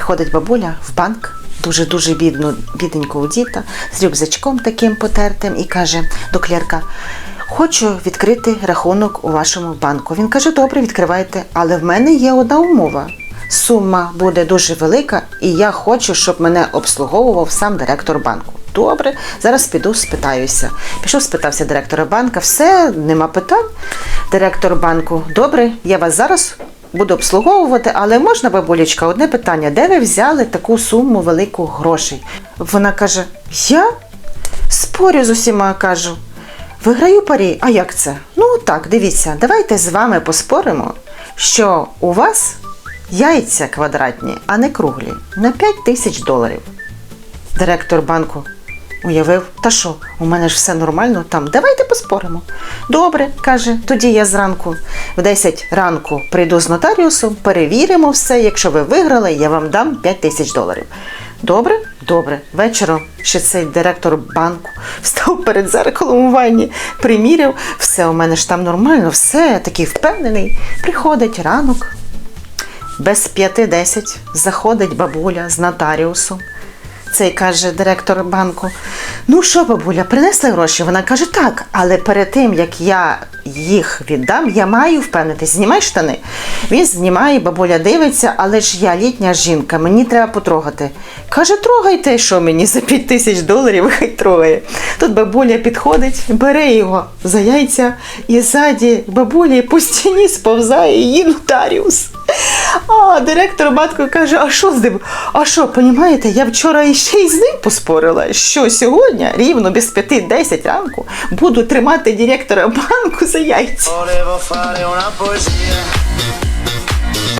приходить бабуля в банк, дуже-дуже бідну, бідненького діта, з рюкзачком таким потертим, і каже до клерка: Хочу відкрити рахунок у вашому банку. Він каже: Добре, відкривайте, але в мене є одна умова. Сума буде дуже велика, і я хочу, щоб мене обслуговував сам директор банку. Добре, зараз піду спитаюся. Пішов, спитався директора банка. Все, нема питань. Директор банку, добре, я вас зараз буду обслуговувати, але можна, бабулечка, одне питання: де ви взяли таку суму велику грошей? Вона каже: Я спорю з усіма кажу. Виграю парі. А як це? Ну так, дивіться, давайте з вами поспоримо, що у вас яйця квадратні, а не круглі, на 5 тисяч доларів. Директор банку уявив, та що, у мене ж все нормально там, давайте поспоримо. Добре, каже, тоді я зранку в 10 ранку прийду з нотаріусом, перевіримо все. Якщо ви виграли, я вам дам 5 тисяч доларів. Добре? Добре. Вечором ще цей директор банку встав перед зеркалом у ванні, приміряв, все у мене ж там нормально, все такий впевнений. Приходить ранок, без п'яти десять заходить бабуля з нотаріусом. Цей каже директор банку: Ну що, бабуля, принесли гроші? Вона каже, так, але перед тим як я їх віддам, я маю впевнитись, знімай штани. Він знімає, бабуля дивиться, але ж я літня жінка, мені треба потрогати. Каже, трогайте, що мені за 5 тисяч доларів, хай трогає. Тут бабуля підходить, бере його за яйця і ззаді бабулі по стіні сповзає її нотаріус. А директор батько каже: а що з ним? А що, понімаєте, я вчора іще й з ним поспорила, що сьогодні, рівно без 5-10 ранку, буду тримати директора банку за яйця.